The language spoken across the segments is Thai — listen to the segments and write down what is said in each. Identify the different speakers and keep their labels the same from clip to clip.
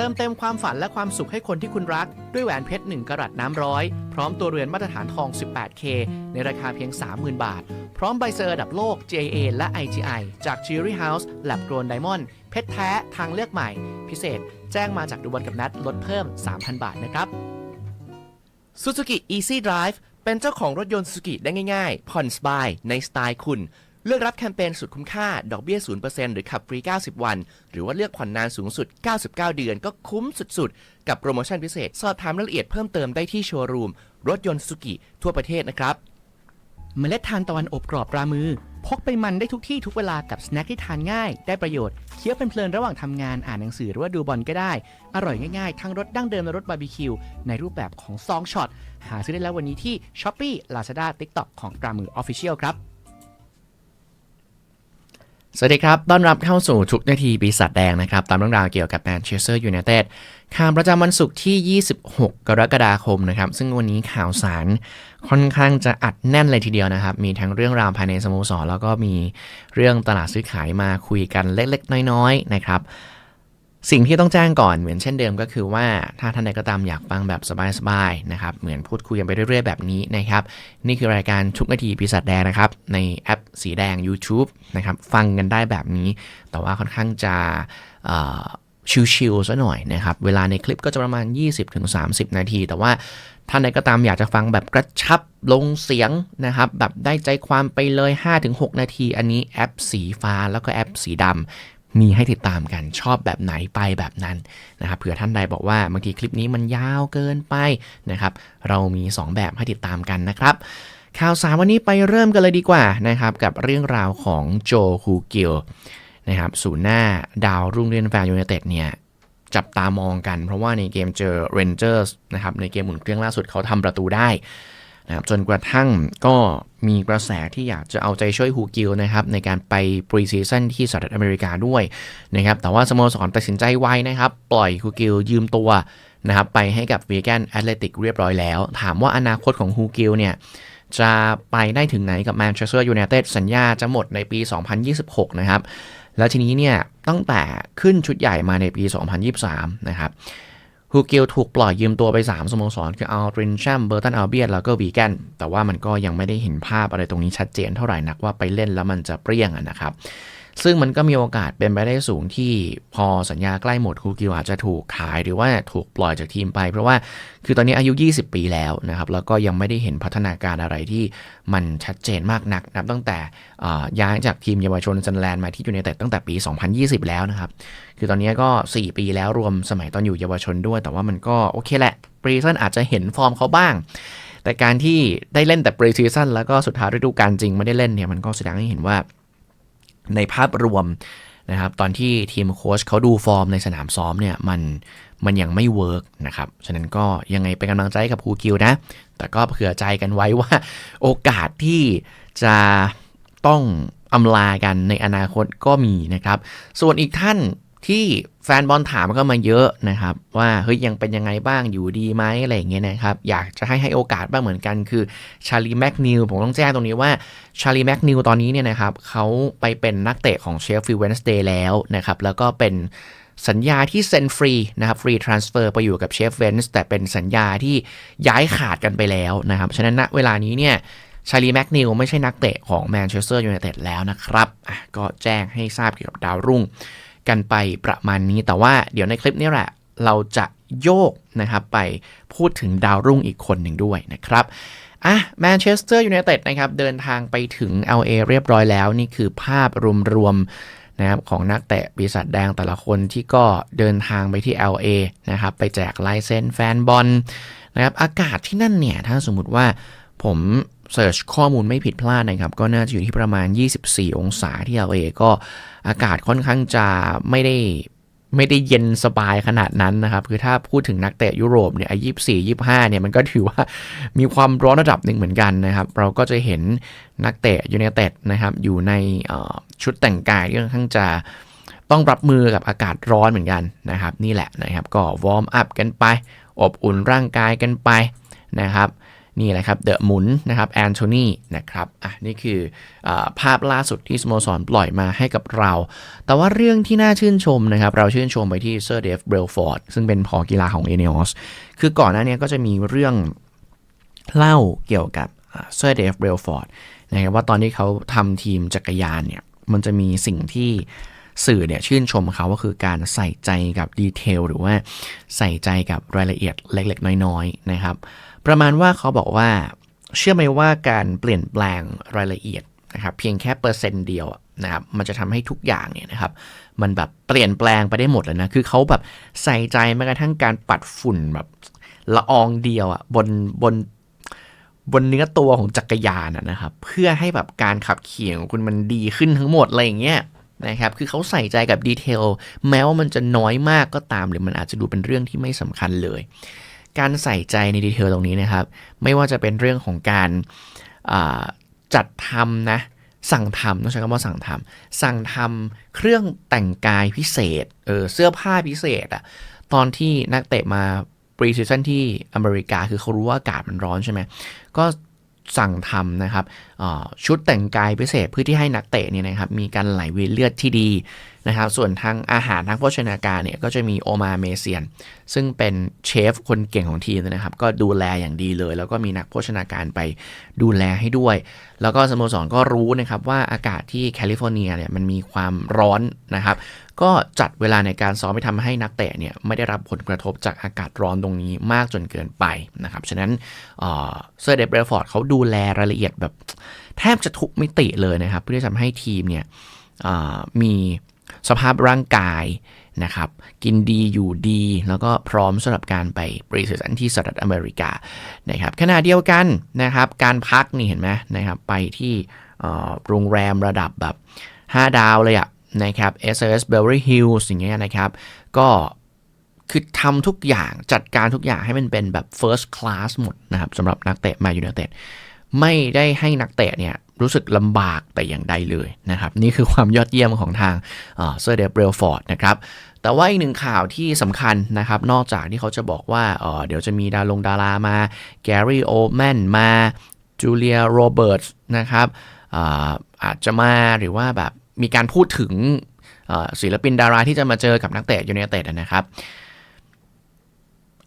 Speaker 1: ติมเต็มความฝันและความสุขให้คนที่คุณรัก ด้วยแหวนเพชร 1กะรัตน้ำร้อย พร้อมตัวเรือนมาตรฐานทอง 18K ในราคาเพียง 30,000 บาท พร้อมใบเซอร์ระดับโลก JA และ IGI จาก Cherry House Lab Grown Diamond เพชรแท้ทางเลือกใหม่ พิเศษ แจ้งมาจากดูบอลกับนัดลดเพิ่ม 3,000 บาทนะครับ Suzuki Easy Drive เป็นเจ้าของรถยนต์ Suzuki ได้ง่าย ๆ ผ่อนสบายในสไตล์คุณ เลือกรับแคมเปญสุดคุ้มค่า ดอกเบี้ย 0%หรือขับฟรี 90 วัน หรือว่าเลือกผ่อนนานสูงสุด 99 เดือน ก็คุ้มสุดๆ กับโปรโมชั่นพิเศษ สอบถามรายละเอียดเพิ่มเติมได้ที่โชว์รูม รถยนต์ Suzuki ทั่วประเทศนะครับ เมล็ดทานตะวันอบกรอบรามือ พกไปมันได้ทุกที่ทุกเวลากับสแน็คที่ทานง่าย ได้ประโยชน์ เคี้ยวเพลินๆระหว่างทำงานอ่านหนังสือหรือว่าดูบอลก็ได้ อร่อยง่ายๆ ทั้งรสดั้งเดิมและรสบาร์บีคิวในรูปแบบของซองช็อตหาซื้อได้แล้ววันนี้ที่ s h อ p e e Lazada TikTok ของรามือ Official ครับ สวัสดีครับ ต้อนรับเข้าสู่ทุกนาทีปีศาจแดงนะครับ ตามเรื่องราวเกี่ยวกับแมนเชสเตอร์ยูไนเต็ดข่าวประจำวันศุกร์ที่ 26 กรกฎาคมนะครับ ซึ่งวันนี้ข่าวสารค่อนข้างจะอัดแน่นเลยทีเดียวนะครับ มีทั้งเรื่องราวภายในสโมสร แล้วก็มีเรื่องตลาดซื้อขายมาคุยกันเล็กๆ น้อยๆ นะครับ สิ่งที่ต้องแจ้งก่อนเหมือนเช่นเดิมก็คือว่าถ้าท่านใดก็ตามอยากฟังแบบสบายๆนะครับเหมือนพูดคุยกันไปเรื่อยๆแบบนี้นะครับนี่คือรายการทุกนาทีปีศาจแดงนะครับในแอปสีแดง YouTube นะครับฟังกันได้แบบนี้ แต่ว่าค่อนข้างจะชิลๆซะหน่อยนะครับเวลาในคลิปก็จะประมาณ 20-30 นาที แต่ว่าท่านใดก็ตามอยากจะฟังแบบกระชับลงเสียงนะครับ แบบได้ใจความไปเลย 5-6 นาที อันนี้แอปสีฟ้าแล้วก็แอปสีดำ มีให้ติดตามกันชอบแบบไหนไปแบบนั้นนะครับเผื่อท่านใดบอกว่าบางทีคลิปนี้มันยาวเกินไปนะครับเรามี 2 แบบให้ติดตามกันนะครับ ข่าวสารวันนี้ไปเริ่มกันเลยดีกว่านะครับกับเรื่องราวของโจฮูกิลนะครับศูนย์หน้าดาวรุ่งเรืองแฟนยูไนเต็ดเนี่ยจับตามองกัน เพราะว่าในเกมเจอเรนเจอร์สนะครับในเกมหมุนเครื่องล่าสุดเขาทำประตูได้ นะครับจนกระทั่งก็มีกระแสที่อยากจะเอาใจช่วยฮูกิลนะครับในการไปปรีซีซั่นที่สหรัฐอเมริกาด้วยนะครับแต่ว่าสโมสรตัดสินใจไวนะครับ ปล่อยฮูกิลยืมตัวนะครับไปให้กับวีแกนแอตเลติกเรียบร้อยแล้ว ถามว่าอนาคตของฮูกิลเนี่ยจะไปได้ถึงไหนกับแมนเชสเตอร์ยูไนเต็ดสัญญาจะหมดในปี 2026 นะครับ แล้วทีนี้เนี่ยตั้งแต่ขึ้นชุดใหญ่มาในปี 2023 นะครับ ฮูเกลถูกปล่อยยืมตัวไป 3สโมสร คืออัลตรินแชมเบอร์ตันอัลเบียตแล้วก็วีแกนแต่ว่ามันก็ยังไม่ได้เห็นภาพอะไรตรงนี้ชัดเจนเท่าไหร่นักว่าไปเล่นแล้วมันจะเปรี้ยงนะครับ ซึ่งมันก็มีโอกาสเป็นไปได้สูงที่พอสัญญาใกล้หมดฮูกิลอาจจะถูกขายหรือว่าถูกปล่อยจากทีมไป เพราะว่าคือตอนนี้อายุ 20 ปีแล้วนะครับ แล้วก็ยังไม่ได้เห็นพัฒนาการอะไรที่มันชัดเจนมากนักนับตั้งแต่ย้ายจากทีมเยาวชนซันแลนด์มาที่ยูไนเต็ดตั้งแต่ปี 2020 แล้วนะครับ คือตอนนี้ก็ 4 ปีแล้วรวมสมัยตอนอยู่เยาวชนด้วย แต่ว่ามันก็โอเคแหละปรีซันอาจจะเห็นฟอร์มเขาบ้างแต่การที่ได้เล่นแต่ปรีซีซันแล้วก็สุดท้ายฤดูกาลจริงไม่ได้เล่นเนี่ยมันก็แสดงให้เห็นว่า ในภาพรวมนะครับตอนที่ทีมโค้ชเขาดูฟอร์มในสนามซ้อมเนี่ยมันมันยังไม่เวิร์กนะครับ ฉะนั้นก็ยังไงเป็นกำลังใจกับฮูกิวนะ แต่ก็เผื่อใจกันไว้ว่าโอกาสที่จะต้องอำลากันในอนาคตก็มีนะครับ ส่วนอีกท่านที่ ฟนบอลถามก็มาเยอะนะครับ ว่าเฮ้ยยังเป็นยังไงบ้างอยู่ดีไหมอะไรอย่างเงี้ยนะครับ อยากจะให้ให้โอกาสบ้างเหมือนกันคือชาลีแมกนิวผมต้องแจ้งตรงนี้ว่าชาลีแมกนิวตอนนี้เนี่ยนะครับเขาไปเป็นนักเตะของเชฟฟิลด์เวนสเดย์แล้วนะครับ แล้วก็เป็นสัญญาที่เซ็นฟรีนะครับฟรีทรานสเฟอร์ไปอยู่กับเชฟเวนส์แต่เป็นสัญญาที่ย้ายขาดกันไปแล้วนะครับ ฉะนั้นณเวลานี้เนี่ยชาลีแมกนิลไม่ใช่นักเตะของแมนเชสเตอร์ยูไนเต็ดแล้วนะครับก็แจ้งให้ทราบเกี่ยวกับดาวรุ่ง กันไปประมาณนี้ แต่ว่าเดี๋ยวในคลิปนี้แหละ เราจะโยกนะครับไปพูดถึงดาวรุ่งอีกคนหนึ่งด้วยนะครับอะแมนเชสเตอร์ยูไนเต็ดนะครับเดินทางไปถึง LA เรียบร้อยแล้ว นี่คือภาพรวมๆนะครับของนักเตะปีศาจแดงแต่ละคนที่ก็เดินทางไปที่ LA นะครับไปแจกลายเซ็นแฟนบอลนะครับอากาศที่นั่นเนี่ย ถ้าสมมุติว่า ผมเสิร์ชข้อมูลไม่ผิดพลาดนะครับ ก็น่าจะอยู่ที่ประมาณ 24 องศาที่ LA ก็อากาศค่อนข้างจะไม่ได้ไม่ได้เย็นสบายขนาดนั้นนะครับ คือถ้าพูดถึงนักเตะยุโรปเนี่ยอายุ24 25เนี่ยมันก็ถือว่ามีความร้อนระดับหนึ่งเหมือนกันนะครับ เราก็จะเห็นนักเตะยูไนเต็ดนะครับ อยู่ในชุดแต่งกายที่ค่อนข้างจะต้องรับมือกับอากาศร้อนเหมือนกันนะครับ นี่แหละนะครับ ก็วอร์มอัพกันไป อบอุ่นร่างกายกันไปนะครับ นี่แหละครับเดอะมุนนะครับแอนโทนีนะครับอะนี่คืออภาพล่าสุดที่สโมสรปล่อยมาให้กับเรา แต่ว่าเรื่องที่น่าชื่นชมนะครับ เราชื่นชมไปที่เซอร์เดฟเบลฟอร์ดซึ่งเป็นผอกีฬาของเอเนอสคือก่อนหน้านี้ก็จะมีเรื่องเล่าเกี่ยวกับเซอร์เดฟเบลฟอร์ดนะครับว่าตอนที่เขาทำทีมจักรยานเนี่ย มันจะมีสิ่งที่สื่อเนี่ยชื่นชมเขาก็คือการใส่ใจกับดีเทลหรือว่าใส่ใจกับรายละเอียดเล็กๆ น้อยๆนะครับ ประมาณว่าเขาบอกว่า เชื่อไหมว่าการเปลี่ยนแปลงรายละเอียดนะครับเพียงแค่เปอร์เซ็นต์เดียวนะครับมันจะทำให้ทุกอย่างเนี่ยนะครับมันแบบเปลี่ยนแปลงไปได้หมดเลยนะ คือเขาแบบใส่ใจแม้กระทั่งการปัดฝุ่นแบบละอองเดียวอะบนบนบนเนื้อตัวของจักรยานะนะครับ เพื่อให้แบบการขับขี่ของคุณมันดีขึ้นทั้งหมดอะไรอย่างเงี้ยนะครับ คือเขาใส่ใจกับดีเทลแม้ว่ามันจะน้อยมากก็ตาม หรือมันอาจจะดูเป็นเรื่องที่ไม่สำคัญเลย การใส่ใจในดีเทลตรงนี้นะครับ ไม่ว่าจะเป็นเรื่องของการจัดทำนะ สั่งทำต้องใช้คำว่าสั่งทำสั่งทำเครื่องแต่งกายพิเศษเออเสื้อผ้าพิเศษอะตอนที่นักเตะมาปรีซีซั่นที่อเมริกาคือเขารู้ว่าอากาศมันร้อนใช่ไหมก็ สั่งทำนะครับชุดแต่งกายพิเศษเพื่อที่ให้นักเตะเนี่ยนะครับมีการไหลเวียนเลือดที่ดีนะครับ ส่วนทางอาหารทางโภชนาการเนี่ยก็จะมีโอมาเมเซียน ซึ่งเป็นเชฟคนเก่งของทีมนะครับ ก็ดูแลอย่างดีเลย แล้วก็มีนักโภชนาการไปดูแลให้ด้วย แล้วก็สโมสรก็รู้นะครับว่าอากาศที่แคลิฟอร์เนียเนี่ยมันมีความร้อนนะครับ ก็จัดเวลาในการซ้อมไปทำให้นักเตะเนี่ยไม่ได้รับผลกระทบจากอากาศร้อนตรงนี้มากจนเกินไปนะครับ ฉะนั้นเซอร์เดบเบรฟอร์ดเขาดูแลรายละเอียดแบบแทบจะทุกมิติเลยนะครับ เพื่อที่จะทำให้ทีมเนี่ยมีสภาพร่างกายนะครับ กินดีอยู่ดี แล้วก็พร้อมสำหรับการไปปรีเซนที่สหรัฐอเมริกานะครับขณะเดียวกันนะครับ การพักนี่เห็นไหมนะครับ ไปที่โรงแรมระดับแบบ 5 ดาวเลยอะ นะครับ SOS Beverly Hills อย่างเงี้ยนะครับ ก็คือทำทุกอย่างจัดการทุกอย่างให้มันเป็นแบบ first class หมดนะครับสำหรับนักเตะมายูไนเต็ดไม่ได้ให้นักเตะเนี่ยรู้สึกลำบากแต่อย่างใดเลยนะครับ นี่คือความยอดเยี่ยมของทางเซอร์เดบเรลฟอร์ดนะครับ แต่ว่าอีกหนึ่งข่าวที่สำคัญนะครับ นอกจากที่เขาจะบอกว่าเเดี๋ยวจะมีดาลงดารามาแกรี่โอแมนมาจูเลียโรเบิร์ตนะครับอาอาจจะมาหรือว่าแบบ มีการพูดถึงศิลปินดาราที่จะมาเจอกับนักเตะยูเนเต็ดนะครับ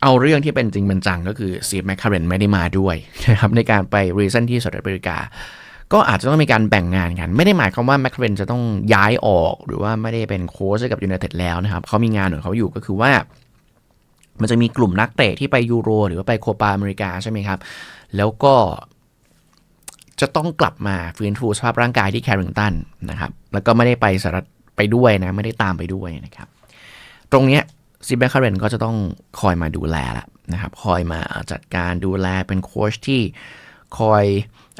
Speaker 1: เอาเรื่องที่เป็นจริงเป็นจังก็คือซีแมคคาเรนไม่ได้มาด้วยนะครับในการไปรีเซนที่สหรัฐอเมริกา ก็อาจจะต้องมีการแบ่งงานกัน ไม่ได้หมายความว่าแมคคาเรนจะต้องย้ายออก หรือว่าไม่ได้เป็นโค้ชกับยูไนเต็ดแล้วนะครับเขามีงานของเขาอยู่ก็คือว่า มันจะมีกลุ่มนักเตะที่ไปยูโร หรือว่าไปโคปาอเมริกาใช่ไหมครับแล้วก็ จะต้องกลับมาฟื้นฟูสภาพร่างกายที่แคริงตันนะครับ แล้วก็ไม่ได้ไปสหรัฐไปด้วยนะ ไม่ได้ตามไปด้วยนะครับ ตรงเนี้ยซีแบคคาเรนก็จะต้องคอยมาดูแลละนะครับ คอยมาจัดการดูแลเป็นโค้ชที่คอย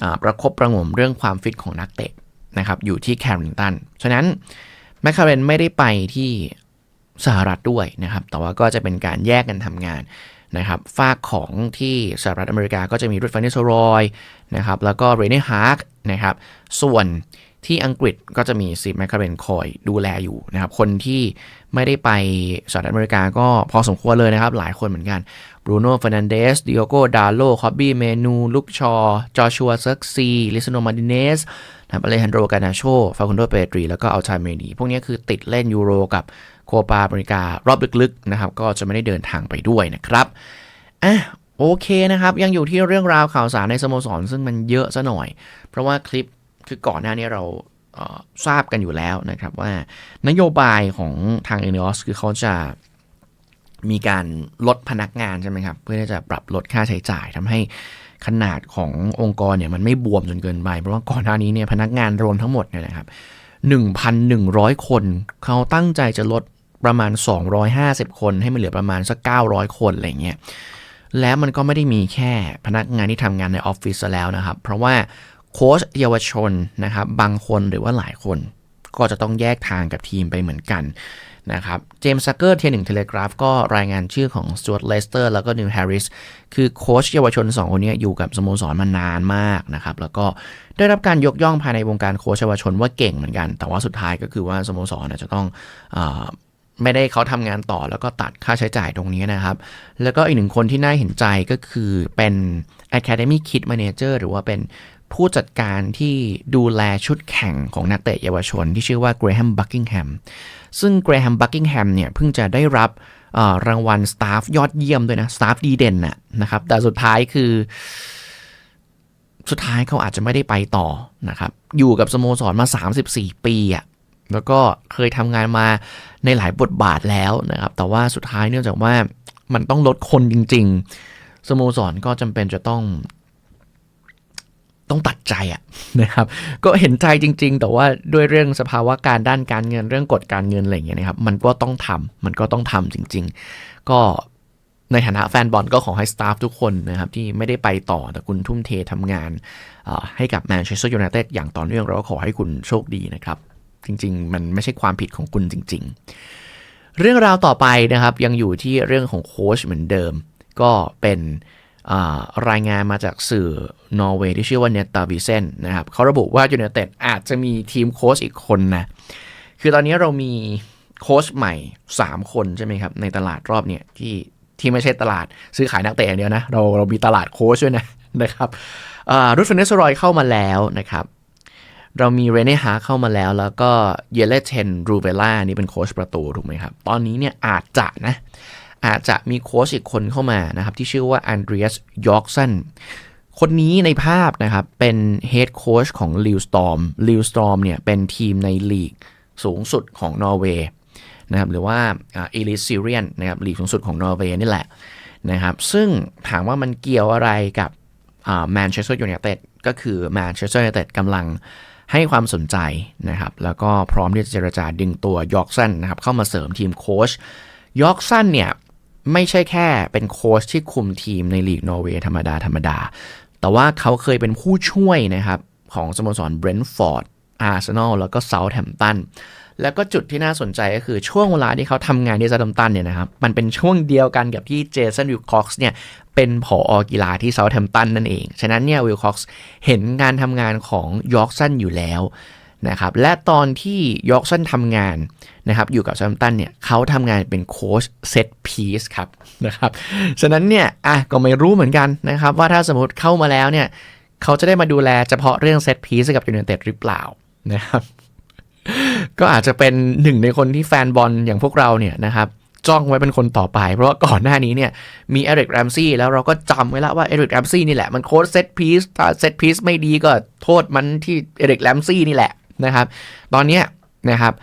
Speaker 1: อประครบประงมเรื่องความฟิตของนักเตะนะครับ อยู่ที่แคริงตัน ฉะนั้นแมคคาเรนไม่ได้ไปที่สหรัฐด้วยนะครับ แต่ว่าก็จะเป็นการแยกกันทำงาน นะครับฝากของที่สหรัฐอเมริกาก็จะมีรุดฟานิสโรยนะครับแล้วก็เรเน่ฮาร์กนะครับส่วนที่อังกฤษก็จะมีซีแมคคาเรนคอยดูแลอยู่นะครับ คนที่ไม่ได้ไปสหรัฐอเมริกาก็พอสมควรเลยนะครับ หลายคนเหมือนกันบรูโน่ฟรนันเดสดิโอโกดาโลคอบบี้เมนูลุกชอจอชัวเซิร์กซีลิซโนมาดิเนสนะครับอเลฮันโดกานาโชฟาคุนโดเปตรี แล้วก็อัลชาเมนีพวกนี้คือติดเล่นยูโรกับ โคปาอเมริการอบลึกๆนะครับก็จะไม่ได้เดินทางไปด้วยนะครับอะโอเคนะครับ ยังอยู่ที่เรื่องราวข่าวสารในสโมสร ซึ่งมันเยอะซะหน่อย เพราะว่าคลิปคือก่อนหน้านี้เราทราบกันอยู่แล้วนะครับว่านโยบายของทางเอเนอสคือเขาจะมีการลดพนักงานใช่ไหมครับ เพื่อที่จะปรับลดค่าใช้จ่ายทำให้ขนาดขององค์กรเนี่ยมันไม่บวมจนเกินไป เพราะว่าก่อนหน้านี้เนี่ยพนักงานรวมทั้งหมดเนี่ยนะครับ 1,100 คนเขาตั้งใจจะลด ประมาณ 250 คนให้มันเหลือประมาณสัก 900 คนอะไรเงี้ยแล้วมันก็ไม่ได้มีแค่พนักงานที่ทำงานในออฟฟิศแล้วนะครับ เพราะว่าโค้ชเยาวชนนะครับบางคนหรือว่าหลายคนก็จะต้องแยกทางกับทีมไปเหมือนกันนะครับเจมส์ซักเกอร์เทียหนึ่งเทเลกราฟก็รายงานชื่อของสจวตเลสเตอร์แล้วก็นิวแฮร์ริสคือโค้ชเยาวชน 2 คนนี้อยู่กับสโมสรมานานมากนะครับแล้วก็ได้รับการยกย่องภายในวงการโค้ชเยาวชนว่าเก่งเหมือนกัน แต่ว่าสุดท้ายก็คือว่าสโมสรจะต้องอ ไม่ได้เขาทำงานต่อแล้วก็ตัดค่าใช้จ่ายตรงนี้นะครับ แล้วก็อีกหนึ่งคนที่น่าเห็นใจก็คือเป็น Academy Kid Manager หรือว่าเป็นผู้จัดการที่ดูแลชุดแข่งของนักเตะเยาวชน ที่ชื่อว่า Graham Buckingham ซึ่ง Graham Buckingham เนี่ยเพิ่งจะได้รับรางวัลสตาฟยอดเยี่ยมด้วยนะสตาฟดีเด่นนะนะครับ แต่สุดท้ายคือ สุดท้ายเขาอาจจะไม่ได้ไปต่อนะครับ อยู่กับสโมสรมา 34 ปีอะ แล้วก็เคยทำงานมาในหลายบทบาทแล้วนะครับ แต่ว่าสุดท้ายเนื่องจากว่ามันต้องลดคนจริง ๆ สโมสรก็จำเป็นจะต้อง ต้องตัดใจอะนะครับ ก็เห็นใจจริง ๆ แต่ว่าด้วยเรื่องสภาวะการด้านการเงินเรื่องกฎการเงินอะไรอย่างเงี้ยนะครับ มันก็ต้องทำมันก็ต้องทำจริง ๆ ก็ในฐานะแฟนบอลก็ขอให้สตาฟทุกคนนะครับ ที่ไม่ได้ไปต่อแต่คุณทุ่มเททำงานให้กับแมนเชสเตอร์ยูไนเต็ดอย่างต่อเนื่องเราก็ขอให้คุณโชคดีนะครับ จริง ๆ มันไม่ใช่ความผิดของคุณจริง ๆ เรื่องราวต่อไปนะครับยังอยู่ที่เรื่องของโค้ชเหมือนเดิม ก็เป็นรายงานมาจากสื่อนอร์เวย์ที่ชื่อว่าเนตตาวิเซนนะครับเขาระบุว่ายูเนเต็ดอาจจะมีทีมโค้ชอีกคนนะคือตอนนี้เรามีโค้ชใหม่ 3 คนใช่ไหมครับ ในตลาดรอบเนี่ยที่ที่ไม่ใช่ตลาดซื้อขายนักเตะอย่างเดียวนะ เราเรามีตลาดโค้ชด้วยนะนะครับรูดเฟนเนสรอยเข้ามาแล้วนะครับ เรามีเรเน่ฮาเข้ามาแล้ว แล้วก็เยเลเทนรูเวล่านี่เป็นโค้ชประตูถูกไหมครับ ตอนนี้เนี่ยอาจจะนะ อาจจะมีโค้ชอีกคนเข้ามานะครับ ที่ชื่อว่าอันเดรียสยอร์กสันคนนี้ในภาพนะครับ เป็นเฮดโค้ชของลิวสตอมลิวสตอมเนี่ยเป็นทีมในลีกสูงสุดของนอร์เวย์นะครับหรือว่าเอลิซีเรียนนะครับลีกสูงสุดของนอร์เวย์นี่แหละนะครับซึ่งถามว่ามันเกี่ยวอะไรกับแมนเชสเตอร์ยูไนเต็ดก็คือแมนเชสเตอร์ยูไนเต็ดกำลัง ให้ความสนใจนะครับ แล้วก็พร้อมที่จะเจรจาดึงตัวยอร์กสันนะครับเข้ามาเสริมทีมโค้ชยอร์กสันเนี่ยไม่ใช่แค่เป็นโค้ชที่คุมทีมในลีกนอร์เวย์ธรรมดาธรรมดา แต่ว่าเขาเคยเป็นผู้ช่วยนะครับของสโมสรเบรนท์ฟอร์ด อาร์เซนอลแล้วก็เซาท์แฮมป์ตันแล้วก็จุดที่น่าสนใจก็คือช่วงเวลาที่เขาทำงานที่ซาดัมตันเนี่ยนะครับ มันเป็นช่วงเดียวกันกับที่เจสันวิลคอกส์เนี่ย เป็นผออกีฬาที่เซาท์แฮมป์ตันนั่นเอง ฉะนั้นเนี่ยวิลคอกส์เห็นงานทำงานของยอร์กสันอยู่แล้วนะครับและตอนที่ยอร์กสันทำงานนะครับอยู่กับเซาท์แฮมตันเนี่ยเขาทำงานเป็นโค้ชเซตพีซครับนะครับฉะนั้นเนี่ยอะก็ไม่รู้เหมือนกันนะครับว่าถ้าสมมติเข้ามาแล้วเนี่ยเขาจะได้มาดูแลเฉพาะเรื่องเซตพีซกับยูเนเต็ดหรือเปล่า นะครับ ก็อาจจะเป็นหนึ่งในคนที่แฟนบอลอย่างพวกเราเนี่ยนะครับจ้องไว้เป็นคนต่อไป เพราะก่อนหน้านี้เนี่ยมีเอริกแรมซี่แล้วเราก็จำไว้แล้วว่าเอริกแรมซี่นี่แหละมันโค้ดเซตพีซถ้าเซตพีซไม่ดีก็โทษมันที่เอริกแรมซี่นี่แหละนะครับ ตอนนี้นะครับ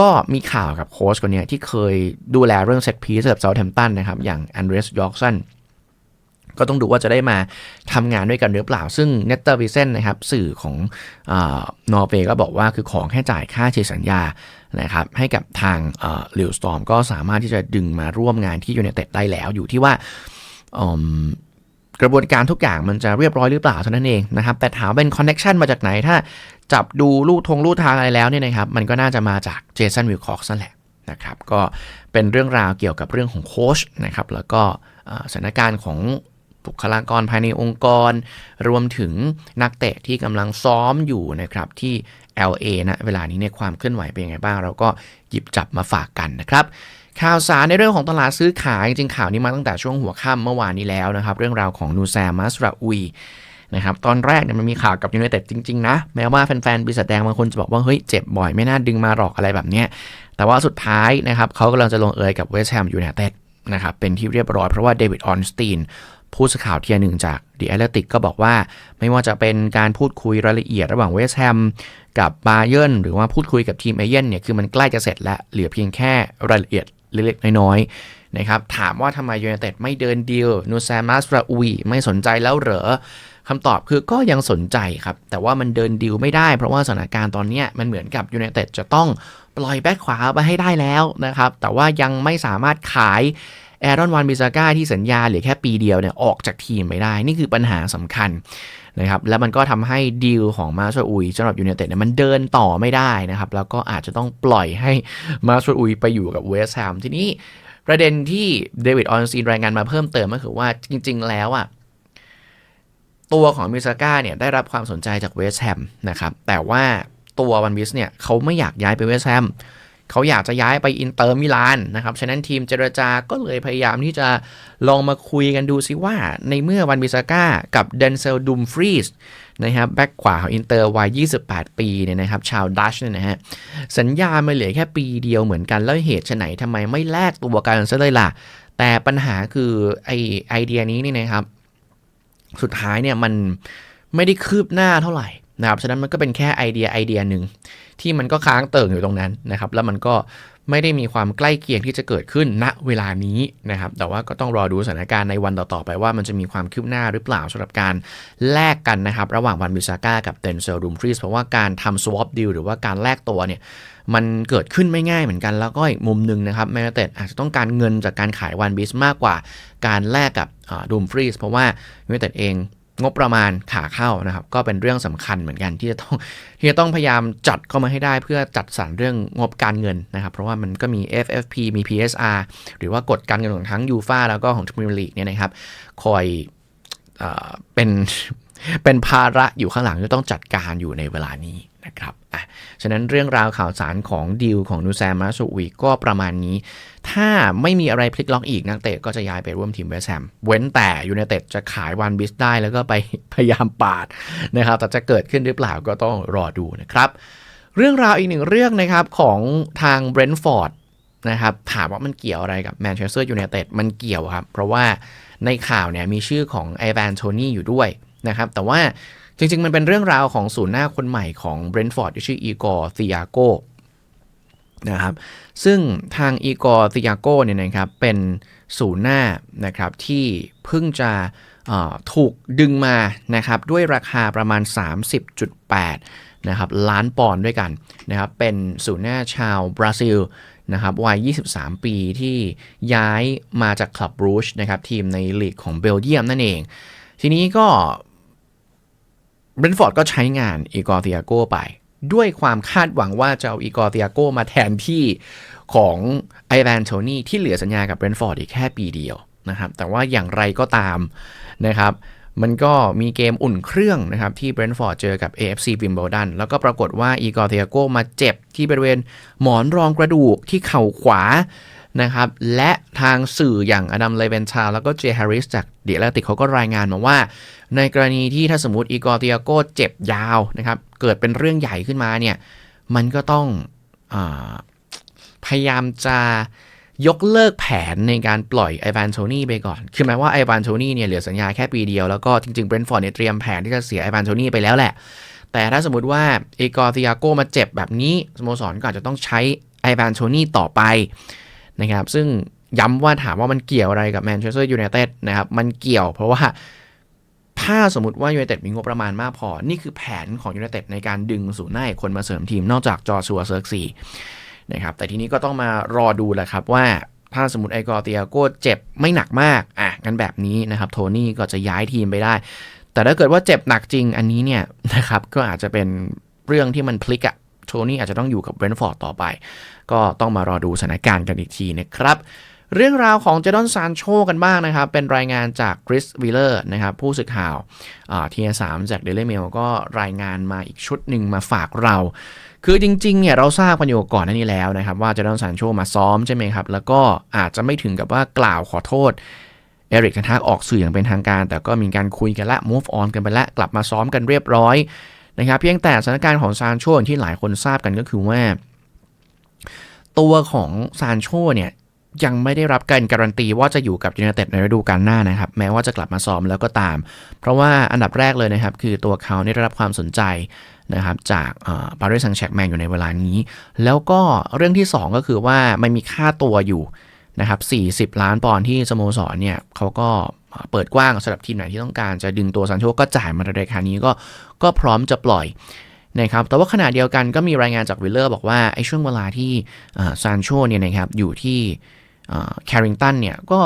Speaker 1: ก็มีข่าวกับโค้ชคนนี้ที่เคยดูแลเรื่องเซตพีซกับเซาท์แฮมป์ตันนะครับ อย่างแอนเดรสยอร์กสัน ก็ต้องดูว่าจะได้มาทำงานด้วยกันหรือเปล่า ซึ่งเนตเตอร์วิเซนนะครับสื่อของนอร์เวย์ก็บอกว่าคือของแค่จ่ายค่าเชสัญญานะครับให้กับทางลิวสตอมก็สามารถที่จะดึงมาร่วมงานที่ยูเนเต็ดได้แล้วอยู่ที่ว่ากระบวนการทุกอย่างมันจะเรียบร้อยหรือเปล่าเท่านั้นเองนะครับ แต่ถามเป็นคอนเน็ชันมาจากไหน ถ้าจับดูลู่ทงลู่ทางอะไรแล้วเนี่ยนะครับ มันก็น่าจะมาจากเจสันวิลคอกส์นั่นแหละนะครับ ก็เป็นเรื่องราวเกี่ยวกับเรื่องของโค้ชนะครับ แล้วก็สถานการณ์ของ บุคลากรภายในองค์กร รวมถึงนักเตะที่กำลังซ้อมอยู่นะครับที่ LA นะเวลานี้เนี่ยความเคลื่อนไหวเป็นยังไงบ้าง เราก็หยิบจับมาฝากกันนะครับข่าวสารในเรื่องของตลาดซื้อขายจริงข่าวนี้มาตั้งแต่ช่วงหัวค่ำเมื่อวานนี้แล้วนะครับ เรื่องราวของนูแซมมัสราอุยนะครับตอนแรกเนี่ยมันมีข่าวกับยูไนเต็ดจริง ๆ นะ แม้ว่าแฟนๆปีศาจแดงบางคนจะบอกว่า เฮ้ย เจ็บบ่อยไม่น่าดึงมาหรอกอะไรแบบนี้แต่ว่าสุดท้ายนะครับเขากำลังจะลงเอยกับเวสต์แฮมยูไนเต็ดนะครับเป็นที่เรียบร้อยเพราะว่าเดวิดออนสตีน ผู้สื่อข่าวเทียหนึ่งจากดีแอตเลติกก็บอกว่า ไม่ว่าจะเป็นการพูดคุยรายละเอียดระหว่างเวสต์แฮมกับบาเยนหรือว่าพูดคุยกับทีมเอเย่นเนี่ยคือมันใกล้จะเสร็จแล้วเหลือเพียงแค่รายละเอียดเล็กๆน้อยๆนะครับถามว่าทำไมยูไนเต็ดไม่เดินดีลนูซามัสราอุยไม่สนใจแล้วเหรอคำตอบคือก็ยังสนใจครับ แต่ว่ามันเดินดีลไม่ได้เพราะว่าสถานการณ์ตอนนี้มันเหมือนกับยูไนเต็ดจะต้องปล่อยแบ็คขวาไปให้ได้แล้วนะครับ แต่ว่ายังไม่สามารถขาย แอรอนวานบิซาก้าที่สัญญาเหลือแค่ปีเดียวเนี่ยออกจากทีมไปได้ นี่คือปัญหาสำคัญนะครับแล้วมันก็ทำให้ดีลของมาสอุยสำหรับยูเนเต็ดเนี่ยมันเดินต่อไม่ได้นะครับแล้วก็อาจจะต้องปล่อยให้มาสอุยไปอยู่กับเวสต์แฮมทีนี้ประเด็นที่เดวิดออนซีนรายงานมาเพิ่มเติมก็คือว่าจริง ๆ แล้วอะตัวของมิซาก้าเนี่ยได้รับความสนใจจากเวสต์แฮมนะครับแต่ว่าตัววันบิสเนี่ยเขาไม่อยากย้ายไปเวสต์แฮม เขาอยากจะย้ายไปอินเตอร์มิลานนะครับ ฉะนั้นทีมเจรจาก็เลยพยายามที่จะลองมาคุยกันดูซิว่า ในเมื่อวันบิซาก้ากับเดนเซลดุมฟรีสนะครับแบ็กขวาของอินเตอร์วัย 28 ปีเนี่ยนะครับชาวดัชเนี่ยนะฮะสัญญามาเหลือแค่ปีเดียวเหมือนกันแล้วเหตุไหนทำไมไม่แลกตัวกันซะเลยล่ะ แต่ปัญหาคือไอไอเดียนี้นี่นะครับ สุดท้ายเนี่ยมันไม่ได้คืบหน้าเท่าไหร่นะครับฉะนั้นมันก็เป็นแค่ไอเดียไอเดียหนึ่ง ที่มันก็ค้างเติ่งอยู่ตรงนั้นนะครับ แล้วมันก็ไม่ได้มีความใกล้เคียงที่จะเกิดขึ้นณเวลานี้นะครับ แต่ว่าก็ต้องรอดูสถานการณ์ในวันต่อๆไปว่ามันจะมีความคืบหน้าหรือเปล่าสำหรับการแลกกันนะครับ ระหว่างวันบิซาก้ากับเตนเซลดูมฟรีสเพราะว่าการทำ swap deal หรือว่าการแลกตัวเนี่ยมันเกิดขึ้นไม่ง่ายเหมือนกันแล้วก็อีกมุมหนึ่งนะครับแมนเตดอาจจะต้องการเงินจากการขายวันบิสมากกว่าการแลกกับดูมฟรีสเพราะว่าแมนเตดเอง งบประมาณขาเข้านะครับ ก็เป็นเรื่องสำคัญเหมือนกันที่จะต้องที่จะต้องพยายามจัดเข้ามาให้ได้เพื่อจัดสรรเรื่องงบการเงินนะครับ เพราะว่ามันก็มี FFP มี PSR หรือว่ากฎการเงินของทั้งยูฟาแล้วก็ของพรีเมียร์ลีกเนี่ยนะครับ คอยเอเป็นเป็นภาระอยู่ข้างหลังที่ต้องจัดการอยู่ในเวลานี้ นะครับอะฉะนั้นเรื่องราวข่าวสารของดีลของนูแซมมาสุวีก็ประมาณนี้ ถ้าไม่มีอะไรพลิกล็อกอีกนักเตะก็จะย้ายไปร่วมทีมเวสแฮมเว้นแต่ยูไนเต็ดจะขายวันบิสได้แล้วก็ไปพยายามปาดนะครับ แต่จะเกิดขึ้นหรือเปล่าก็ต้องรอดูนะครับเรื่องราวอีกหนึ่งเรื่องนะครับของทางเบรนท์ฟอร์ดนะครับถามว่ามันเกี่ยวอะไรกับแมนเชสเตอร์ยูไนเต็ดมันเกี่ยวครับ เพราะว่าในข่าวเนี่ยมีชื่อของไอแวนโทนี่อยู่ด้วยนะครับแต่ว่า จริง ๆ มันเป็นเรื่องราวของศูนย์หน้าคนใหม่ของเบรนท์ฟอร์ดที่ชื่ออีกอร์ซิยาโกนะครับซึ่งทางอีกอร์ซิยาโกเนี่ยนะครับเป็นศูนย์หน้านะครับที่เพิ่งจะถูกดึงมานะครับด้วยราคาประมาณ 30.8นะครับล้านปอนด์ด้วยกันนะครับเป็นศูนย์หน้าชาวบราซิลนะครับวัย 23 ปีที่ย้ายมาจากคลับบรูชนะครับทีมในลีกของเบลเยียมนั่นเอง ทีนี้ก็ เบรนฟอร์ดก็ใช้งานอีกอร์เตียโกไป ด้วยความคาดหวังว่าจะเอาอีกอร์เตียโกมาแทนที่ของไอแวนโทนี่ที่เหลือสัญญากับเบรนฟอร์ดอีกแค่ปีเดียวนะครับแต่ว่าอย่างไรก็ตามนะครับมันก็มีเกมอุ่นเครื่องนะครับที่เบรนฟอร์ดเจอกับ AFC วิมเบิลดันแล้วก็ปรากฏว่าอีกอร์เตียโกมาเจ็บที่บริเวณหมอนรองกระดูกที่เข่าขวา นะครับ และทางสื่ออย่างอดัมเลเวนชาแล้วก็เจฮร์ริสจากเดียร์ติกเขาก็รายงานมาว่า ในกรณีที่ถ้าสมมติอีกอร์เตียโกเจ็บยาวนะครับ เกิดเป็นเรื่องใหญ่ขึ้นมาเนี่ย มันก็ต้องอพยายามจะยกเลิกแผนในการปล่อยไอวานโทนี่ไปก่อน คือหมายว่าไอวานโทนี่เนี่ยเหลือสัญญาแค่ปีเดียว แล้วก็จริงๆเบรนฟอร์ดเนี่ยเตรียมแผนที่จะเสียไอวานโทนี่ไปแล้วแหละ แต่ถ้าสมมติว่าเอกอร์ติยาโกมาเจ็บแบบนี้ สโมสรก็อาจจะต้องใช้ไอวานโทนี่ต่อไป นะครับ ซึ่งย้ำว่าถามว่ามันเกี่ยวอะไรกับแมนเชสเตอร์ยูไนเต็ดนะครับ มันเกี่ยวเพราะว่าถ้าสมมติว่ายูไนเต็ดมีงบประมาณมากพอ นี่คือแผนของยูไนเต็ดในการดึงสู่หน้าคนมาเสริมทีมนอกจากจอชัวเซิร์กซีนะครับ แต่ทีนี้ก็ต้องมารอดูแหละครับว่าถ้าสมมติไอกอเตียโก้เจ็บไม่หนักมาก อะงั้นแบบนี้นะครับ โทนี่ก็จะย้ายทีมไปได้ แต่ถ้าเกิดว่าเจ็บหนักจริงอันนี้เนี่ยนะครับ ก็อาจจะเป็นเรื่องที่มันพลิกอะโทนี่อาจจะต้องอยู่กับเบรนฟอร์ดต่อไป ก็ต้องมารอดูสถานการณ์กันอีกทีนะครับ เรื่องราวของเจดอนซานโชกันบ้างนะครับ เป็นรายงานจากคริสวิลเลอร์นะครับผู้สื่อข่าวทีสามจากเดลิเมลก็รายงานมาอีกชุดหนึ่งมาฝากเรา คือจริงๆเนี่ยเราทราบกันอยู่ก่อนหน้านี้แล้วนะครับ ว่าเจะต้องซานโชมาซ้อมใช่ไหมครับ แล้วก็อาจจะไม่ถึงกับว่ากล่าวขอโทษเอริกทันทากออกสื่ออย่างเป็นทางการ แต่ก็มีการคุยกันละ move on กันไปละ กลับมาซ้อมกันเรียบร้อยนะครับเพียงแต่สถานการณ์ของซานโชที่หลายคนทราบกันก็คือว่า ตัวของซานโชเนี่ยยังไม่ได้รับการการันตีว่าจะอยู่กับยูไนเต็ดในฤดูกาลหน้านะครับ แม้ว่าจะกลับมาซ้อมแล้วก็ตาม เพราะว่าอันดับแรกเลยนะครับ คือตัวเขาได้รับความสนใจนะครับจากปารีสแซงต์แชร์แมงอยู่ในเวลานี้ แล้วก็เรื่องที่ 2 ก็คือว่ามันมีค่าตัวอยู่นะครับ40 ล้านปอนด์ที่สโมสรเนี่ยเขาก็เปิดกว้างสำหรับทีมไหนที่ต้องการจะดึงตัวซันโชก็จ่ายมาในราคานี้ก็ก็พร้อมจะปล่อย นะครับแต่ว่าขณะเดียวกันก็มีรายงานจากวิลเลอร์บอกว่าไอ้ช่วงเวลาที่ซานโชเนี่ยนะครับอยู่ที่แคริงตันเนี่ยก็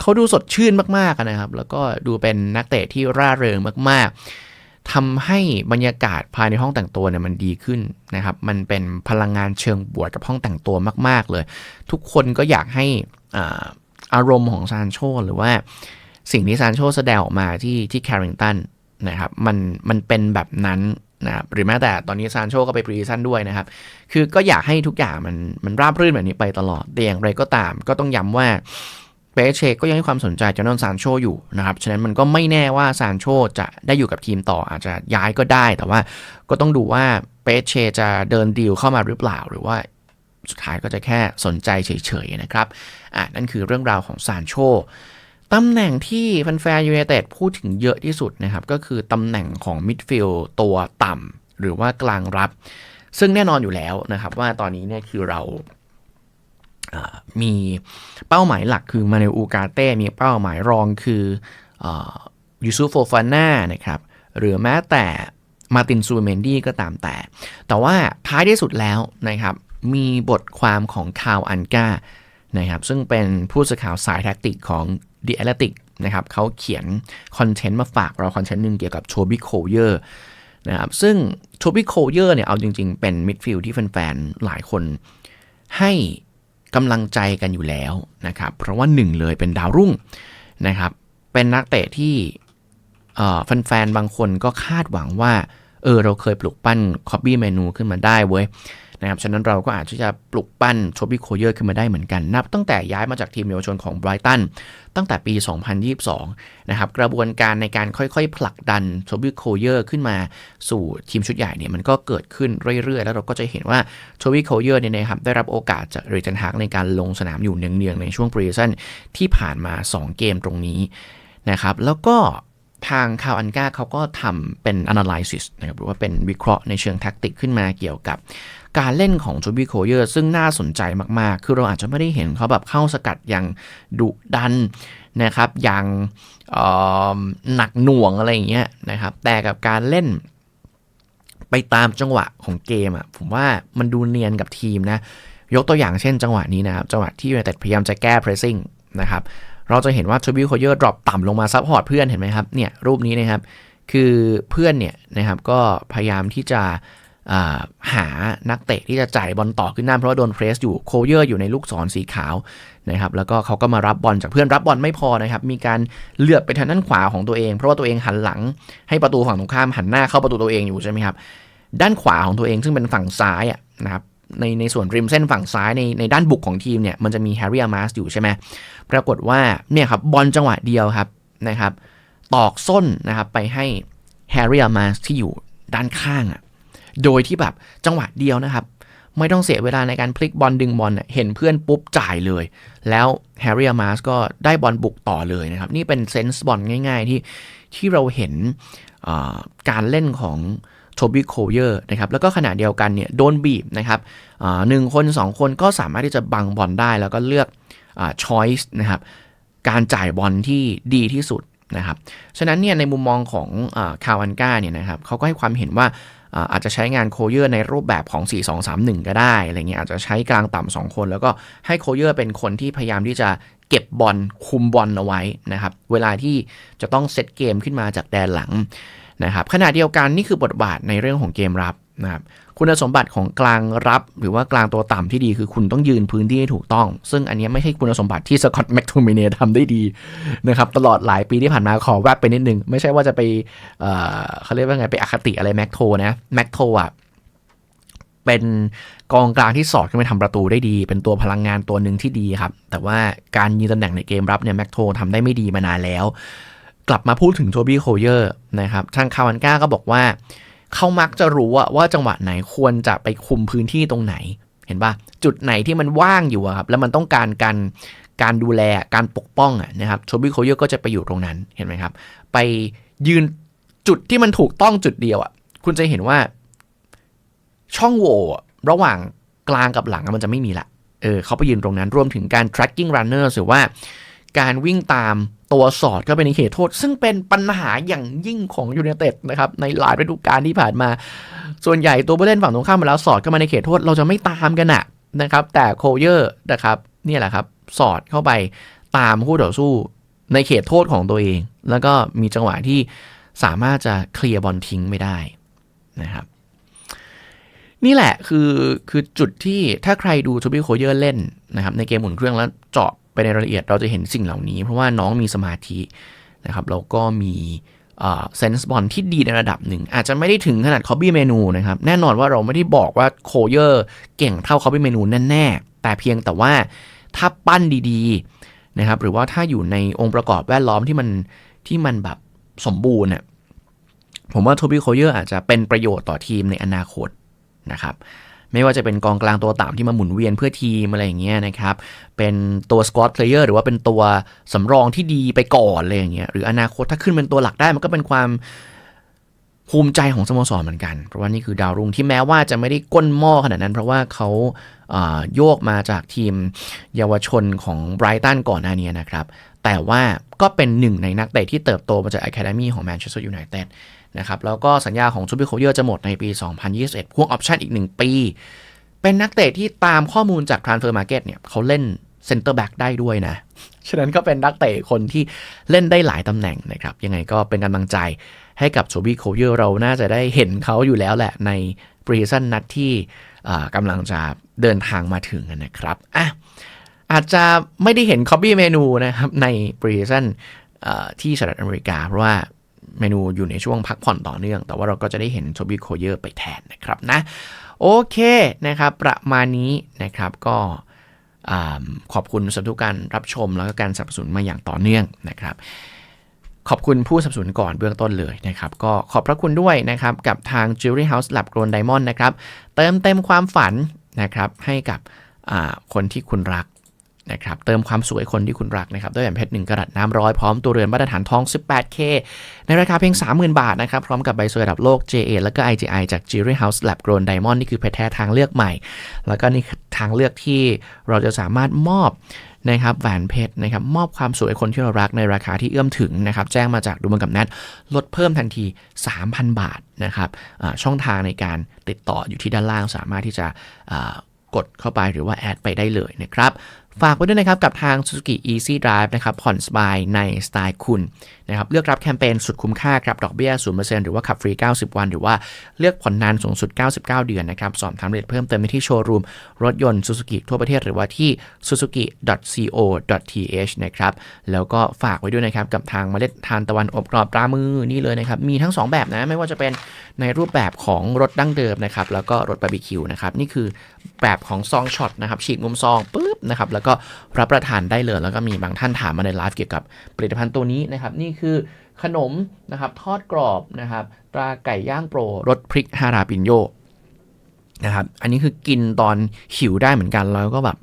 Speaker 1: เขาดูสดชื่นมากๆนะครับ แล้วก็ดูเป็นนักเตะที่ร่าเริงมาก ๆทำให้บรรยากาศภายในห้องแต่งตัวเนี่ยมันดีขึ้นนะครับ มันเป็นพลังงานเชิงบวกกับห้องแต่งตัวมาก ๆ เลย ทุกคนก็อยากให้อารมณ์ของซานโชหรือว่าสิ่งที่ซานโชแสดงออกมาที่ที่แคริงตันนะครับมันมันเป็นแบบนั้น นะครับหรือแม้แต่ตอนนี้ซานโชก็ไปพรีซันด้วยนะครับ คือก็อยากให้ทุกอย่างมันมันราบรื่นแบบนี้ไปตลอดแต่อย่างไรก็ตาม ก็ต้องย้ำว่าเปเชก็ยังให้ความสนใจจอร์แดนซานโชอยู่นะครับ ฉะนั้นมันก็ไม่แน่ว่าซานโชจะได้อยู่กับทีมต่ออาจจะย้ายก็ได้ แต่ว่าก็ต้องดูว่าเปเชจะเดินดีลเข้ามาหรือเปล่า หรือว่าสุดท้ายก็จะแค่สนใจเฉยๆนะครับ อะนั่นคือเรื่องราวของซานโช ตำแหน่งที่แฟนๆยูไนเต็ดพูดถึงเยอะที่สุดนะครับ ก็คือตำแหน่งของมิดฟิลด์ตัวต่ำหรือว่ากลางรับ ซึ่งแน่นอนอยู่แล้วนะครับ ว่าตอนนี้เนี่ยคือเราอ่ามีเป้าหมายหลักคือมาเนลอูกาเต้ มีเป้าหมายรองคือยูซูโฟฟาน่านะครับ หรือแม้แต่มาตินซูเมนดี้ก็ตามแต่ แต่ว่าท้ายที่สุดแล้วนะครับ มีบทความของคาวอันกานะครับ ซึ่งเป็นผู้สื่อข่าวสายแท็กติกของ The Athletic นะครับเขาเขียนคอนเทนต์มาฝากเราคอนเทนต์หนึ่งเกี่ยวกับโชบิโคเยอร์นะครับซึ่งโชบิโคเยอร์เนี่ยเอาจริง ๆ เป็นมิดฟิลด์ที่แฟนๆ หลายคนให้กำลังใจกันอยู่แล้วนะครับเพราะว่าหนึ่งเลยเป็นดาวรุ่งนะครับเป็นนักเตะที่แฟนๆ บางคนก็คาดหวังว่า เออ เราเคยปลุกปั้นคอบบี้เมนูขึ้นมาได้เว้ย นะครับฉะนั้นเราก็อาจจะปลุกปั้นโชบิโคเยอร์ขึ้นมาได้เหมือนกันนับตั้งแต่ย้ายมาจากทีมเยาวชนของไบรตันตั้งแต่ปี 2022 นะครับกระบวนการในการค่อยๆ ผลักดันโชบิโคเยอร์ขึ้นมาสู่ทีมชุดใหญ่เนี่ยมันก็เกิดขึ้นเรื่อยๆ แล้วเราก็จะเห็นว่าโชบิโคเยอร์เนี่ยนะครับได้รับโอกาสจากเรเจนฮากในการลงสนามอยู่เนืองๆในช่วงปรีซันที่ผ่านมา 2 เกมตรงนี้นะครับแล้วก็ ทางคาวอันกาเขาก็ทำเป็น analysis นะครับหรือว่าเป็นวิเคราะห์ในเชิงแท็กติกขึ้นมาเกี่ยวกับการเล่นของจูบี้โคเยอร์ซึ่งน่าสนใจมาก ๆ คือเราอาจจะไม่ได้เห็นเขาแบบเข้าสกัดอย่างดุดันนะครับ อย่างหนักหน่วงอะไรอย่างเงี้ยนะครับ แต่กับการเล่นไปตามจังหวะของเกมอะ ผมว่ามันดูเนียนกับทีมนะ ยกตัวอย่างเช่นจังหวะนี้นะครับ จังหวะที่ยูไนเต็ดพยายามจะแก้เพรสซิ่งนะครับ เราจะเห็นว่าทูบิโคเยอร์ดรอปต่ำลงมาซับพอร์ตเพื่อนเห็นไหมครับเนี่ยรูปนี้นะครับคือเพื่อนเนี่ยนะครับก็พยายามที่จะหานักเตะที่จะจ่ายบอลต่อขึ้นหน้าเพราะว่าโดนเพรสอยู่โคเยอร์อยู่ในลูกศรสีขาวนะครับแล้วก็เขาก็มารับบอลจากเพื่อนรับบอลไม่พอนะครับมีการเลือบไปทางด้านขวาของตัวเอง เพราะว่าตัวเองหันหลังให้ประตูฝั่งตรงข้ามหันหน้าเข้าประตูตัวเองอยู่ใช่ไหมครับด้านขวาของตัวเองซึ่งเป็นฝั่งซ้ายอะนะครับ ในในส่วนริมเส้นฝั่งซ้ายในในด้านบุกของทีมเนี่ยมันจะมีแฮร์รี่อามาสอยู่ใช่ไหมปรากฏว่าเนี่ยครับบอลจังหวะเดียวครับนะครับตอกส้นนะครับไปให้แฮร์รี่อามาสที่อยู่ด้านข้างอะโดยที่แบบจังหวะเดียวนะครับ ไม่ต้องเสียเวลาในการพลิกบอลดึงบอลเห็นเพื่อนปุ๊บจ่ายเลย แล้วแฮร์รี่อามาสก็ได้บอลบุกต่อเลยนะครับ นี่เป็นเซนส์บอลง่าย ๆ ที่ที่เราเห็นการเล่นของ โทบี้โคเยอร์นะครับแล้วก็ขณะเดียวกันเนี่ยโดนบีบนะครับหนึ่งคนสองคนก็สามารถที่จะบังบอลได้แล้วก็เลือกช้อยส์นะครับการจ่ายบอลที่ดีที่สุดนะครับฉะนั้นเนี่ยในมุมมองของคาวันก้าเนี่ยนะครับเขาก็ให้ความเห็นว่าอาจจะใช้งานโคเยอร์ในรูปแบบของ 4-2-3-1 ก็ได้อะไรเงี้ยอาจจะใช้กลางต่ำ2คน แล้วก็ให้โคเยอร์เป็นคนที่พยายามที่จะเก็บบอลคุมบอลเอาไว้นะครับเวลาที่จะต้องเซตเกมขึ้นมาจากแดนหลัง นะครับขณะเดียวกันนี่คือบทบาทในเรื่องของเกมรับนะครับคุณสมบัติของกลางรับหรือว่ากลางตัวต่ำที่ดีคือคุณต้องยืนพื้นที่ให้ถูกต้อง ซึ่งอันนี้ไม่ใช่คุณสมบัติที่สกอตแมคโทมิเนทำได้ดีนะครับตลอดหลายปีที่ผ่านมาขอแวบไปนิดนึง ไม่ใช่ว่าจะไปเเขาเรียกว่าไงไปอคติอะไรแม็กโทนะแม็กโทอะเป็นกองกลางที่สอดขึ้นไปทำประตูได้ดี เป็นตัวพลังงานตัวหนึ่งที่ดีครับ แต่ว่าการยืนตำแหน่งในเกมรับเนี่ยแม็กโททำได้ไม่ดีมานานแล้ว ลับมาพูดถึงโทบี้โคเยอร์นะครับทางคาวันก้าก็บอกว่า เขามักจะรู้ว่าจังหวะไหนควรจะไปคุมพื้นที่ตรงไหน เห็นปะจุดไหนที่มันว่างอยู่ครับแล้วมันต้องการการการดูแลการปกป้องนะครับโชบิโคเยอร์ก็จะไปอยู่ตรงนั้นเห็นไหมครับ ไปยืนจุดที่มันถูกต้องจุดเดียวอะคุณจะเห็นว่าช่องโหว่ระหว่างกลางกับหลังมันจะไม่มีละเออเขาไปยืนตรงนั้นรวมถึงการ tracking runner หรือว่า การวิ่งตามตัวสอดเข้าไปในเขตโทษ ซึ่งเป็นปัญหาอย่างยิ่งของยูเนเต็ดนะครับในหลายฤดูกาลที่ผ่านมา ส่วนใหญ่ตัวผู้เล่นฝั่งตรงข้ามมาแล้วสอดเข้ามาในเขตโทษเราจะไม่ตามกันนะนะครับแต่โคเยอร์นะครับนี่แหละครับสอดเข้าไปตามคู่ต่อสู้ในเขตโทษของตัวเอง แล้วก็มีจังหวะที่สามารถจะเคลียร์บอลทิ้งไม่ได้นะครับนี่แหละคือคือจุดที่ถ้าใครดูทูบี้โคเยอร์เล่นนะครับในเกมหมุนเครื่องแล้วเจาะ ไปในรายละเอียดเราจะเห็นสิ่งเหล่านี้ เพราะว่าน้องมีสมาธินะครับแล้วก็มีเซนส์บอลที่ดีในระดับหนึ่ง อาจจะไม่ได้ถึงขนาดคอบี้เมนูนะครับ แน่นอนว่าเราไม่ได้บอกว่าโคเยอร์เก่งเท่าคอบี้เมนูแน่ๆ แต่เพียงแต่ว่าถ้าปั้นดีๆนะครับหรือว่าถ้าอยู่ในองค์ประกอบแวดล้อมที่มันที่มันแบบสมบูรณ์เนี่ยผมว่าโทบี้โคเยอร์อาจจะเป็นประโยชน์ต่อทีมในอนาคตนะครับ ไม่ว่าจะเป็นกองกลางตัวต่ำที่มาหมุนเวียนเพื่อทีมอะไรอย่างเงี้ยนะครับเป็นตัวสกอตเพลเยอร์หรือว่าเป็นตัวสำรองที่ดีไปก่อนอะไรอย่างเงี้ยหรืออนาคตถ้าขึ้นเป็นตัวหลักได้มันก็เป็นความภูมิใจของสโมสรเหมือนกัน เพราะว่านี่คือดาวรุ่งที่แม้ว่าจะไม่ได้ก้นหม้อขนาดนั้น เพราะว่าเขาโยกมาจากทีมเยาวชนของไบรตันก่อนหน้านี้นะครับ แต่ว่าก็เป็นหนึ่งในนักเตะที่เติบโตมาจากอะคาเดมี่ของแม นะครับแล้วก็สัญญาของซูเปอร์โคเยอร์จะหมดในปี 2021 พ่วงออปชั่นอีก 1 ปี เป็นนักเตะที่ตามข้อมูลจาก Transfer Market เนี่ยเขาเล่นเซนเตอร์แบ็กได้ด้วยนะ ฉะนั้นก็เป็นนักเตะคนที่เล่นได้หลายตำแหน่งนะครับ ยังไงก็เป็นกำลังใจให้กับโซบี้โคเยอร์เราน่าจะได้เห็นเขาอยู่แล้วแหละในปรีซันนัดที่กำลังจะเดินทางมาถึงนะครับอะอาจจะไม่ได้เห็นคอบบี้เมนูนะครับในปรีซันที่สหรัฐอเมริกา เพราะว่า เมนูอยู่ในช่วงพักผ่อนต่อเนื่อง แต่ว่าเราก็จะได้เห็นโทบี้โคเยอร์ไปแทนนะครับนะ โอเคนะครับ ประมาณนี้นะครับก็ขอบคุณสำหรับทุกการรับชมแล้วก็การสนับสนุนมาอย่างต่อเนื่องนะครับ ขอบคุณผู้สนับสนุนก่อนเบื้องต้นเลยนะครับ ก็ขอบพระคุณด้วยนะครับกับทาง Jewelry House Lab Grown Diamond นะครับ เติมเต็มความฝันนะครับให้กับคนที่คุณรัก นะครับเติมความสวยคนที่คุณรักนะครับด้วยแหวนเพชร1กรัตน้ำร้อยพร้อมตัวเรือนมาตรฐานทอง 18K ในราคาเพียง 30,000 บาทนะครับพร้อมกับใบเซอร์ระดับโลก JA แล้วก็ IGI จาก Jewelry House Lab Grown Diamond นี่คือเพชรแท้ทางเลือกใหม่ แล้วก็นี่ทางเลือกที่เราจะสามารถมอบนะครับแหวนเพชรนะครับมอบความสวยคนที่เรารักในราคาที่เอื้อมถึงนะครับแจ้งมาจากดูมันกับแนทลดเพิ่มทันที 3,000 บาทนะครับช่องทางในการติดต่ออยู่ที่ด้านล่างสามารถที่จะกดเข้าไปหรือว่าแอดไปได้เลยนะครับ ฝากไว้ด้วยนะครับกับทาง Suzuki Easy Drive นะครับผ่อนสบายในสไตล์คุณนะครับเลือกรับแคมเปญสุดคุ้มค่าครับดอกเบี้ย 0%หรือว่าขับฟรี 90 วัน หรือว่าเลือกผ่อนนานสูงสุด 99 เดือนนะครับสอบถามรายละเอียดเพิ่มเติมได้ที่โชว์รูม รถยนต์ Suzuki ทั่วประเทศหรือว่าที่ suzuki.co.th นะครับแล้วก็ฝากไว้ด้วยนะครับกับทางเมล็ดทานตะวันอบกรอบปลามือนี่เลยนะครับมีทั้ง 2 แบบนะไม่ว่าจะเป็นในรูปแบบของรถดั้งเดิมนะครับแล้วก็รถบาร์บีคิวนะครับนี่คือแบบของซองช็อตนะครับฉีกมุมซองปุ๊บนะครับแล้วก็รับประทานได้เลย แล้วก็มีบางท่านถามมาในไลฟ์เกี่ยวกับผลิตภัณฑ์ตัวนี้นะครับ นี่คือขนมนะครับทอดกรอบนะครับตราไก่ย่างโปรรสพริกฮาราปินโยนะครับ อันนี้คือกินตอนหิวได้เหมือนกันแล้วก็แบบ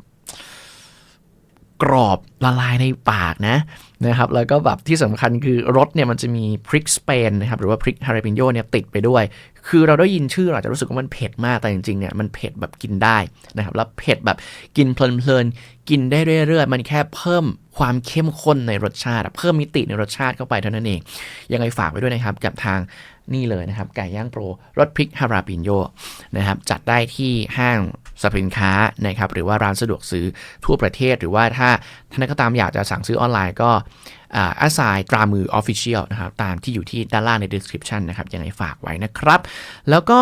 Speaker 1: กรอบละลายในปากนะนะครับแล้วก็แบบที่สำคัญคือรสเนี่ยมันจะมีพริกสเปนนะครับหรือว่าพริกฮาราปิโยเนี่ยติดไปด้วย คือเราได้ยินชื่อเราจะรู้สึกว่ามันเผ็ดมากแต่จริงๆเนี่ยมันเผ็ดแบบกินได้นะครับแล้วเผ็ดแบบกินเพลินๆกินได้เรื่อยๆ มันแค่เพิ่มความเข้มข้นในรสชาติ เพิ่มมิติในรสชาติเข้าไปเท่านั้นเองยังไงฝากไว้ด้วยนะครับกับทาง นี่เลยนะครับ ไก่ย่างโปรรสพริกฮาราปิโยนะครับ จัดได้ที่ห้างสินค้านะครับหรือว่าร้านสะดวกซื้อทั่วประเทศ หรือว่าถ้าท่านก็ตามอยากจะสั่งซื้อออนไลน์ก็อาสายตรามือ Official นะครับตามที่อยู่ที่ด้านล่างใน description นะครับยังไงฝากไว้นะครับ แล้วก็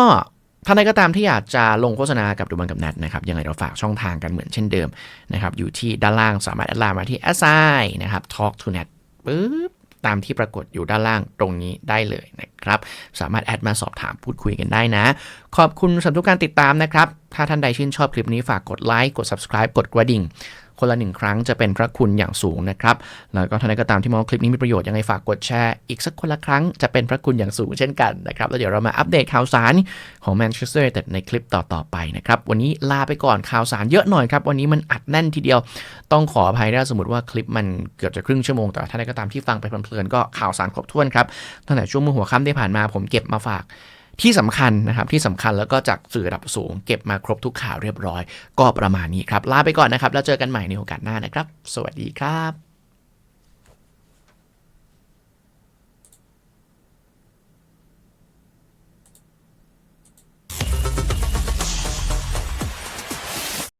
Speaker 1: ท่านใดก็ตามที่อยากจะลงโฆษณากับดูมันกับนัดนะครับยังไงเราฝากช่องทางกันเหมือนเช่นเดิมนะครับอยู่ที่ด้านล่างสามารถแอดไลน์มาที่ s i นะครับ talk to net ปึ๊บ ตามที่ปรากฏอยู่ด้านล่างตรงนี้ได้เลยนะครับ สามารถแอดมาสอบถามพูดคุยกันได้นะ ขอบคุณสำหรับกการติดตามนะครับ ถ้าท่านใดชื่นชอบคลิปนี้ฝากกดไลค์กด subscribe กดกระดิ่ง คนละหนึ่งครั้งจะเป็นพระคุณอย่างสูงนะครับ แล้วก็ท่านใดก็ตามที่มองคลิปนี้มีประโยชน์ยังไงฝากกดแชร์อีกสักคนละครั้งจะเป็นพระคุณอย่างสูงเช่นกันนะครับ แล้วเดี๋ยวเรามาอัปเดตข่าวสารของแมนเชสเตอร์แต่ในคลิปต่อๆไปนะครับ วันนี้ลาไปก่อนข่าวสารเยอะหน่อยครับ วันนี้มันอัดแน่นทีเดียว ต้องขออภัยถ้าสมมติว่าคลิปมันเกือบจะครึ่งชั่วโมงแต่ท่านใดก็ตามที่ฟังไปเพลินๆก็ข่าวสารครบถ้วนครับตั้งแต่ช่วงมือหัวค่ำที่ผ่านมาผมเก็บมาฝาก ที่สำคัญนะครับที่สำคัญแล้วก็จากสื่อระดับสูง เก็บมาครบทุกข่าวเรียบร้อย ก็ประมาณนี้ครับลาไปก่อนนะครับ แล้วเจอกันใหม่ในโอกาสหน้านะครับ สวัสดีครับ